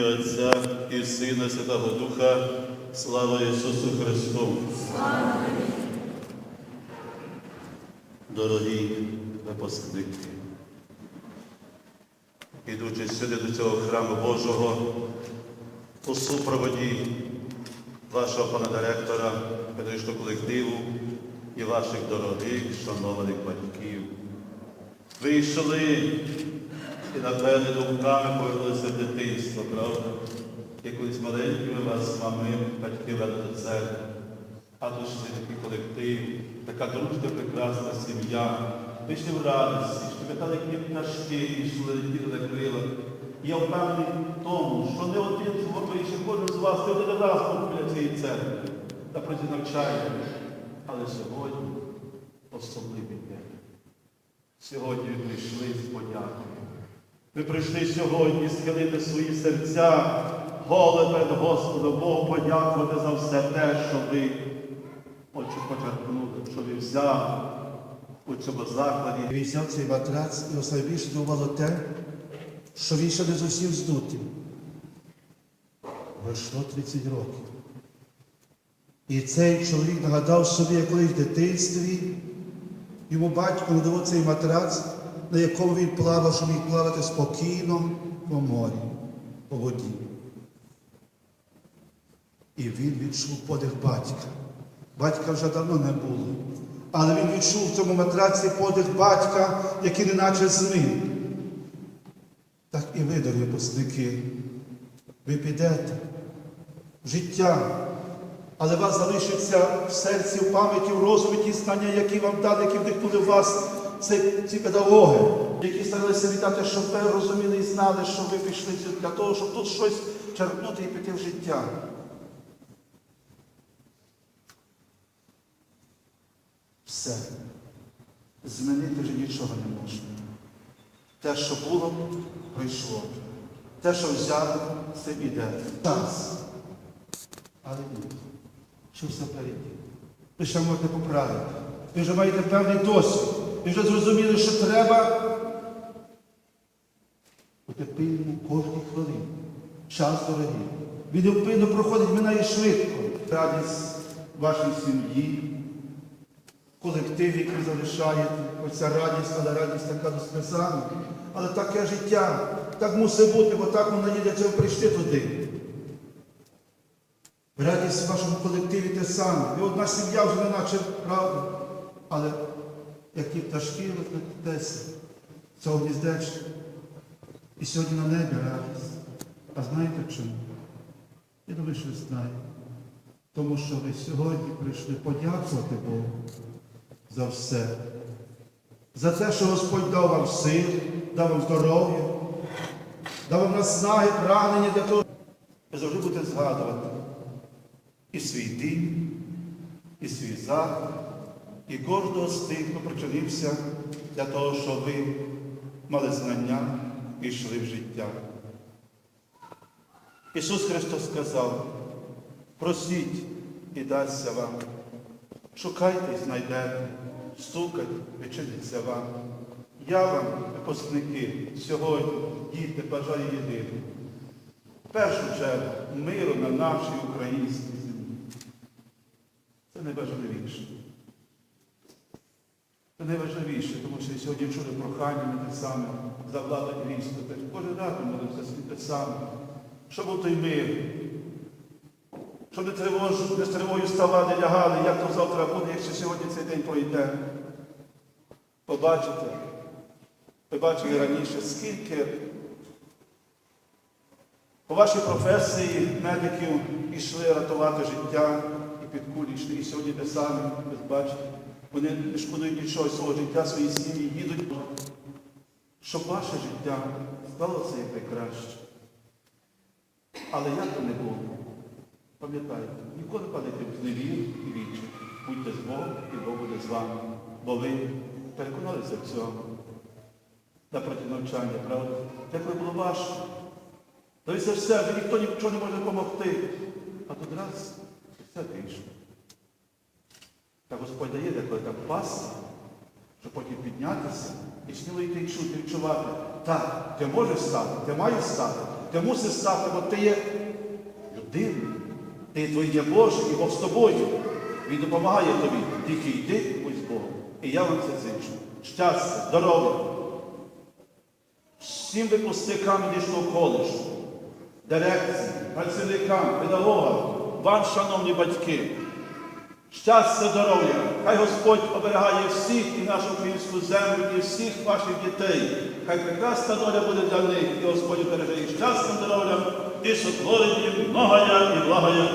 ім'я Отця і Сина, Святого Духа, слава Ісусу Христу. Дорогі випускники, ідучи сюди до цього храму Божого, у супроводі вашого пана директора, педагогічного колективу і ваших дорогих, шанованих батьків. Вийшли і напевне думками повернулися в дитинство, правда? Колись маленькими вас, мами, батьки вели до церкви. А тут йшли такий колектив, така дружня, прекрасна сім'я. Ви йшли в радості, що як пташки, йшли летіли на крила. Я впевнений в тому, що не один ще кожен з вас не один раз був біля цієї церкви та проти навчання. Але сьогодні особливий день. Сьогодні прийшли з подякою. Ви прийшли сьогодні схилити свої серця, голе перед Господом, Богу подякувати за все те, що ви хочу почерпнути, що ви взяли у цьому закладі. Він взяв цей матрац і найбільше здивувало те, що він ще не зовсім здутий. Пройшло 30 років. І цей чоловік нагадав собі, як в дитинстві йому батько надавав цей матрац, на якому він плавав, щоб міг плавати спокійно по морі, по воді. І він відчув подих батька. Батька вже давно не було. Але він відчув в цьому матраці подих батька, який неначе з ним. Так і ви, дорогі випускники, ви підете в життя, але вас залишиться в серці, в пам'яті, в розумі ті знання, які вам дали, які вдихнули в вас ці, педагоги, які старалися віддати, щоб ви розуміли і знали, що ви пішли для того, щоб тут щось черпнути і піти в життя. Все. Змінити вже нічого не можна. Те, що було, пройшло. Те, що взяли, це іде. Час. Але ні. Що все? Ви ще можете поправити. Ви вже маєте певний досвід. Ви вже зрозуміли, що треба бути пильним кожній хвилині. Час дорогий. Невпинно проходить, минає швидко. Радість вашій сім'ї, колектив, який залишаєте, оця радість, але радість така до списання. Але таке життя, так мусить бути, бо так воно є для цього прийшли туди. Радість в вашому колективі те саме. І одна сім'я вже не наче правда. Але як ті пташки десь цього гніздечка. І сьогодні на небі радість. А знаєте чому? Я думаю, що ви знаєте. Тому що ви сьогодні прийшли подякувати Богу за все. За те, що Господь дав вам сил, дав вам здоров'я, дав вам наснаги, прагнення для того. Ви завжди будете згадувати і свій дім, і свій заклад, і кожного з тих, хто причинився для того, щоб ви мали знання і йшли в життя. Ісус Христос сказав, просіть і дасться вам. Шукайте і знайдете, стукайте, відчиниться вам. Я вам, випускники, сьогодні, діти, бажаю єдине. В першу чергу миру на нашій українській землі. Це найважливіше. Це найважливіше, тому що сьогодні чули прохання ми те саме за владу військо. Кожен раз ми молимося те саме. Щоб був той мир, щоб не тривожу, не з тривою ставали, лягали, як то завтра буде, якщо сьогодні цей день пройде. Побачите, ви бачили раніше, скільки по вашій професії медиків йшли рятувати життя і під кулі йшли. І сьогодні те саме, ви бачите, вони не шкодують нічого свого життя, свої сім'ї їдуть, щоб ваше життя сталося як найкраще. Але як то не було? Пам'ятайте, ніколи падайте в зневір і вічі. Будьте з Богом, і Бог буде з вами. Бо ви переконалися в цьому. Напроти навчання, правда? Деколи було важко. Та все все, ніхто нічого не може допомогти. А тут раз, все вийшло. Та Господь дає деколи так пасти, щоб потім піднятися і сміло йти чути, відчувати, Так, ти можеш стати, ти маєш стати, ти мусиш стати, бо ти є людина. Ти твоє Боже, і Бог з тобою. Він допомагає тобі. Тільки йди будь з Богом. І я вам це зичу. Щастя, здоров'я. Всім випускникам медичного коледжу, дирекції, працівникам, педагогам, вам, шановні батьки, щастя, здоров'я, хай Господь оберігає всіх і нашу українську землю, і всіх ваших дітей. Хай прекрасна доля буде для них, і Господь береже їх щастям, здоров'ям і їм многоя і благоя.